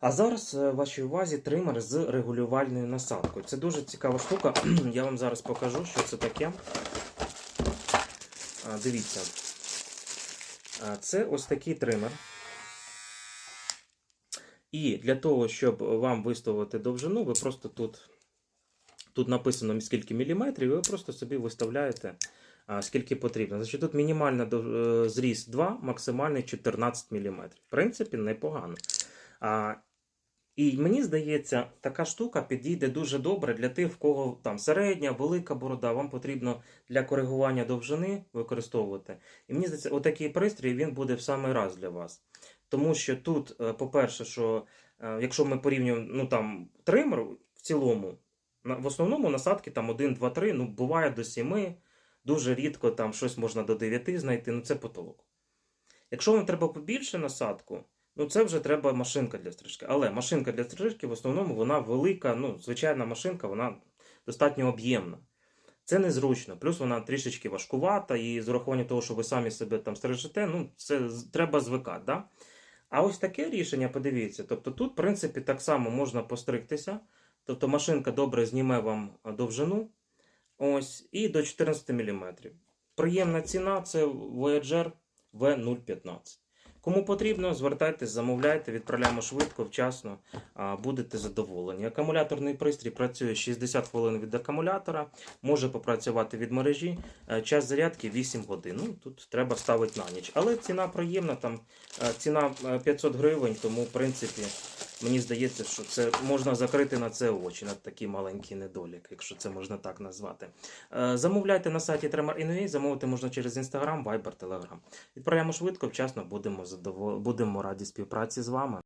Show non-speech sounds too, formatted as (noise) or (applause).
А зараз е, вашій увазі тример з регулювальною насадкою. Це дуже цікава штука. (clears throat) Я вам зараз покажу, що це таке. Дивіться. Це ось такий тример. І для того, щоб вам виставити довжину, ви просто тут, тут написано скільки міліметрів, і ви просто собі виставляєте скільки потрібно. Значить, тут мінімальна дов- е, 2, максимальний 14 мм. В принципі, непогано. І мені здається, така штука підійде дуже добре для тих, в кого там середня, велика борода. Вам потрібно для коригування довжини використовувати. І мені здається, отакий пристрій він буде в самий раз для вас. Тому що тут, е, по-перше, що е, якщо ми порівнюємо ну, там, тример в цілому, в основному насадки там 1, 2, 3, ну, буває до 7, дуже рідко там щось можна до 9 знайти, ну це потолок. Якщо вам треба побільше насадку, ну це вже треба машинка для стрижки. Але машинка для стрижки в основному вона велика, ну, звичайна машинка, вона достатньо об'ємна. Це незручно, плюс вона трішечки важкувата, і з урахуванням того, що ви самі себе там стрижете, ну це треба звикати. Да? А ось таке рішення, подивіться, тобто тут, в принципі, так само можна постригтися. Тобто машинка добре зніме вам довжину. Ось, і до 14 мм. Приємна ціна це Voyager V015. Кому потрібно, звертайтесь, замовляйте, відправляємо швидко, вчасно, будете задоволені. Акумуляторний пристрій працює 60 хвилин від акумулятора, може попрацювати від мережі. Е, Час зарядки 8 годин. Ну, тут треба ставити на ніч. Але ціна приємна, там е, ціна е, 500 гривень, тому, в принципі, мені здається, що це можна закрити на це очі, на такий маленький недолік, якщо це можна так назвати. Е, Замовляйте на сайті Tremor.ua, замовити можна через Instagram, Viber, Telegram. Відправляємо швидко, вчасно будемо задовол... будемо раді співпраці з вами.